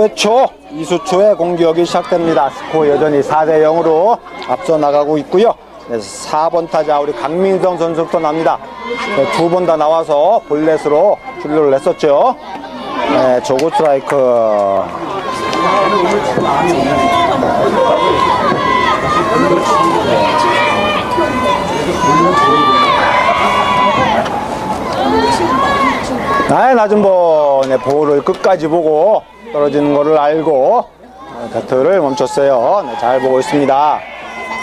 2회 초, 2수 초에 공격이 시작됩니다. 스코어 여전히 4대 0으로 앞서 나가고 있고요. 네, 4번 타자 우리 강민성 선수부터 납니다. 네, 두번 다 나와서 볼넷으로 출루를 냈었죠. 네, 조고 스트라이크. 나의 낮은 번의 볼을 끝까지 보고 떨어지는 것을 알고 어, 배트를 멈췄어요. 네, 잘 보고 있습니다.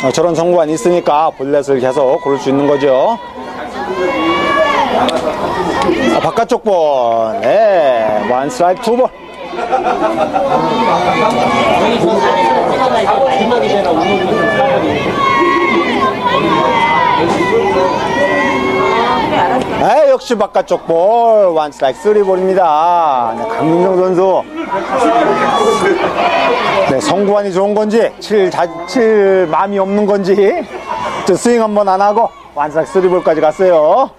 어, 저런 성구안이 있으니까 볼넷을 계속 고를 수 있는 거죠. 아, 바깥쪽 볼. 네, 원 스트라이크 투 볼. 네, 역시 바깥쪽 볼. 원 스트라이크 쓰리 볼입니다. 네, 강민정 선수. 네, 성구안이 좋은 건지, 칠, 자, 칠 마음이 없는 건지, 저 스윙 한번 안 하고, 원 스트라이크 쓰리 볼까지 갔어요.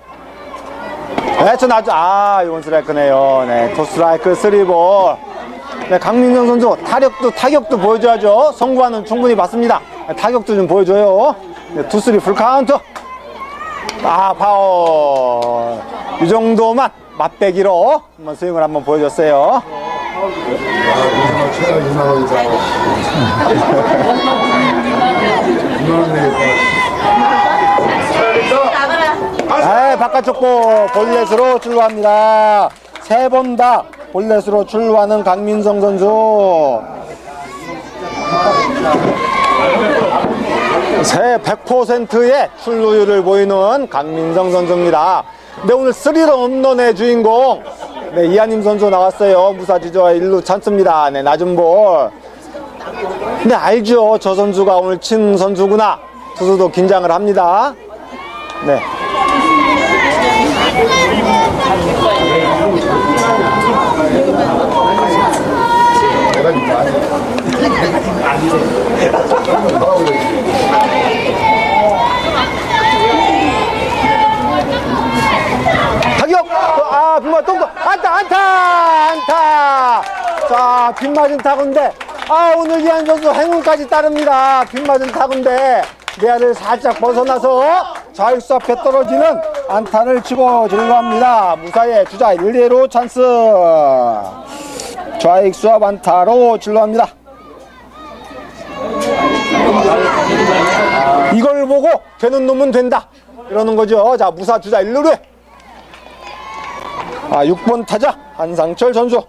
네, 저 나죠. 아, 이번 스트라이크네요. 네, 투 스트라이크 쓰리 볼. 네, 강민정 선수 타격도 타격도 보여줘야죠. 성구안은 충분히 맞습니다. 네, 타격도 좀 보여줘요. 네, 투 쓰리 풀 카운트. 아, 파울. 이 정도만 맛배기로 한번 스윙을 한번 보여줬어요. 최다 2만 원이다. 2만 원 내겠다. 네, 바깥쪽 볼 볼넷으로 출루합니다. 세 번 다 볼넷으로 출루하는 강민성 선수. 새 100%의 출루율을 보이는 강민성 선수입니다. 근데 오늘 스리런 홈런의 주인공 네, 이하님 선수 나왔어요. 무사지저와 일루 찬스입니다. 네, 낮은 볼. 근데 알죠. 저 선수가 오늘 친 선수구나. 투수도 긴장을 합니다. 네. 타격! 아, 빗맞 똥도 안타, 안타! 안타! 자, 빗맞은 타구인데, 아, 오늘 이한 선수 행운까지 따릅니다. 빗맞은 타구인데, 내야를 살짝 벗어나서 좌익수 앞에 떨어지는 안타를 치고 jer루합니다. 무사의 주자 1, 2로 찬스. 좌익수 앞 안타로 진루합니다. 이걸 보고 되는 놈은 된다. 이러는 거죠. 자, 무사 주자 1루에 아, 6번 타자 한상철 선수.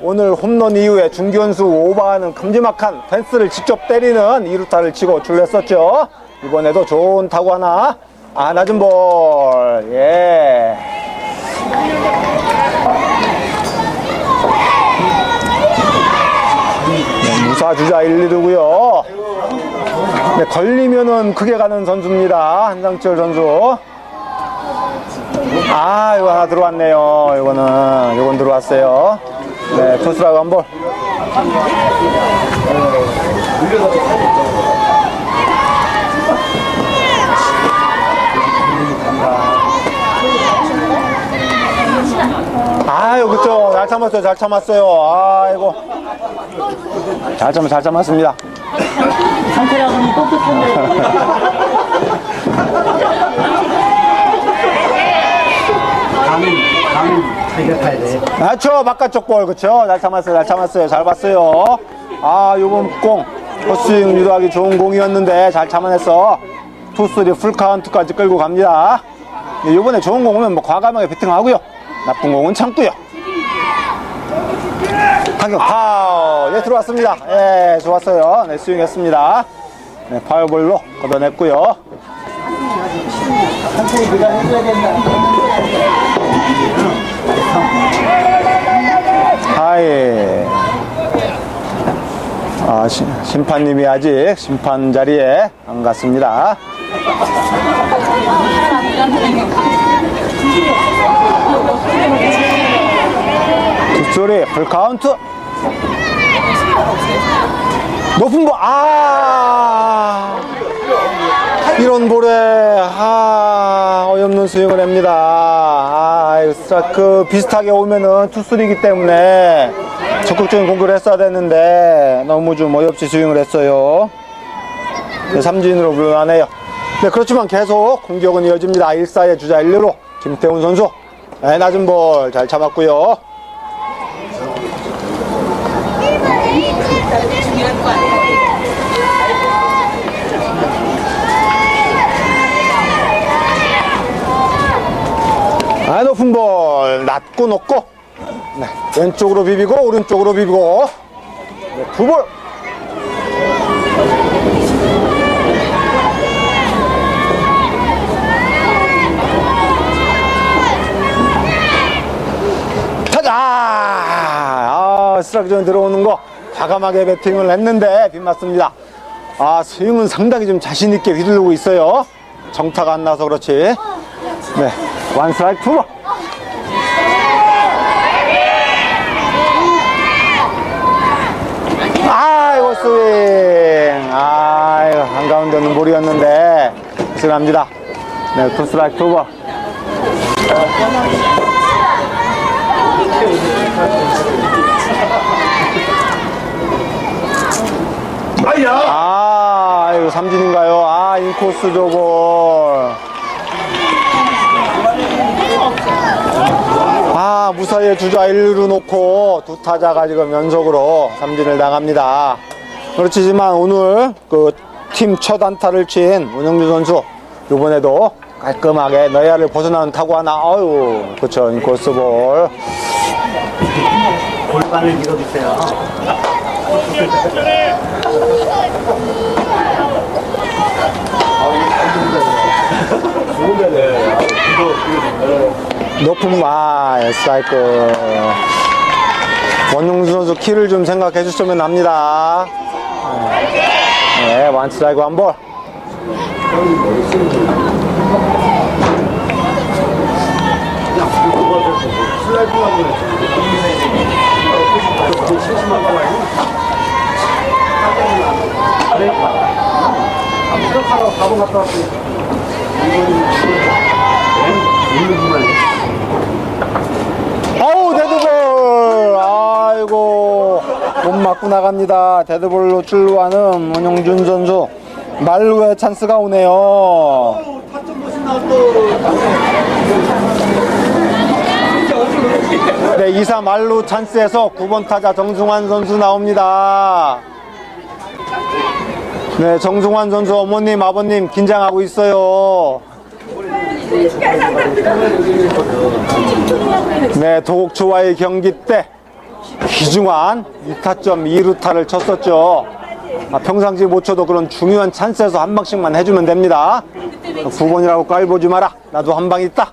오늘 홈런 이후에 중견수 오버하는 큼지막한 펜스를 직접 때리는 2루타를 치고 출했었죠. 이번에도 좋은 타구 하나. 아, 낮은 볼. 예. 네, 무사 주자 1, 2루고요. 네, 걸리면은 크게 가는 선수입니다. 한상철 선수. 아, 이거 하나 들어왔네요. 이거는, 이건 들어왔어요. 네, 토스라고 한 볼. 아유, 그쵸. 잘 참았어요. 잘 참았어요. 아이고. 잘 참았, 잘 참았습니다. 상태라고는 떳떳한데 아쵸 바깥쪽 볼 그쵸 잘 참았어요 잘 참았어요. 잘 봤어요. 아 요번 공. 헛스윙 유도하기 좋은 공이었는데 잘 참아냈어. 투쓰리 풀카운트까지 끌고 갑니다. 네, 요번에 좋은 공 오면 뭐 과감하게 배팅하고요. 나쁜 공은 참고요. 타격 파울. 예 들어왔습니다. 예 좋았어요. 네 스윙했습니다. 네 파울볼로 걷어냈고요. 하이. 아, 시- 심판님이 아직 심판 자리에 안 갔습니다. 뒷소리, 풀카운트. 높은 볼, 아. 이런 볼에, 아, 어이없는 스윙을 합니다. 아, 스트라이크 비슷하게 오면은 투수리기 때문에 적극적인 공격을 했어야 됐는데 너무 좀 어이없이 스윙을 했어요. 네, 삼진으로 물러나네요. 네, 그렇지만 계속 공격은 이어집니다. 1사의 주자 1루로 김태훈 선수. 네, 낮은 볼 잘 잡았고요. 아, 높은 볼 낮고 높고 네, 왼쪽으로 비비고 오른쪽으로 비비고 네, 두 볼. 타자! 아, 스트라이크 존 들어오는 거 과감하게 배팅을 했는데 빗맞습니다. 아, 스윙은 상당히 좀 자신있게 휘두르고 있어요. 정타가 안 나서 그렇지. 네, 원 스트라이크 투 볼. 아이고 스윙. 아이고 한가운데 는 볼이었는데 실합니다. 네 투스트라이크 투볼 아 이거 삼진인가요? 아 인코스 저볼 아 무사히 주자 1루로 놓고 두 타자가 지금 연속으로 삼진을 당합니다. 그렇지만 오늘 그 팀 첫 안타를 친 문영준 선수 이번에도 깔끔하게 내야를 벗어나는 타구 하나 아유 그쵸 인코스 볼. 골반을 밀어주세요. 높은 아 스트라이크. 원용준 선수 키를 좀 생각해 주시면 합니다. 네 원스트라이크 한볼. 아우 데드볼 못 맞고 나갑니다. 데드볼로 출루하는 문영준 선수. 말루의 찬스가 오네요. 네 2사 말루 찬스에서 9번 타자 정승환 선수 나옵니다. 네 정승환 선수 어머님 아버님 긴장하고 있어요. 네, 도곡초와의 경기 때 귀중한 2타점 2루타를 쳤었죠. 아, 평상시 못 쳐도 그런 중요한 찬스에서 한 방씩만 해주면 됩니다. 9번이라고 깔보지 마라. 나도 한 방 있다.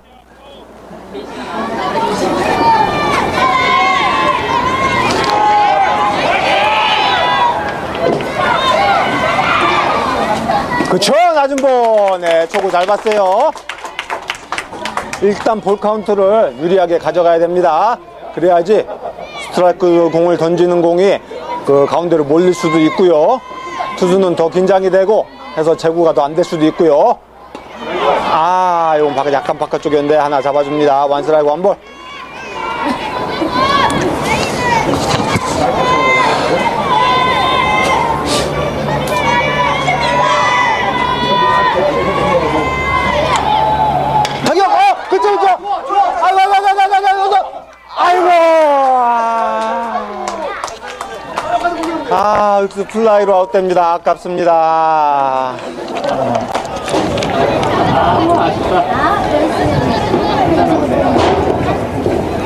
그쵸, 낮은 번. 네, 초구 잘 봤어요. 일단 볼 카운트를 유리하게 가져가야 됩니다. 그래야지 스트라이크 공을 던지는 공이 그 가운데로 몰릴 수도 있고요. 투수는 더 긴장이 되고 해서 제구가 더 안 될 수도 있고요. 아, 이건 약간 바깥쪽이었는데 하나 잡아줍니다. 완스라이크 원볼. 아웃 플라이로 아웃됩니다. 아깝습니다. 아, 아쉽다.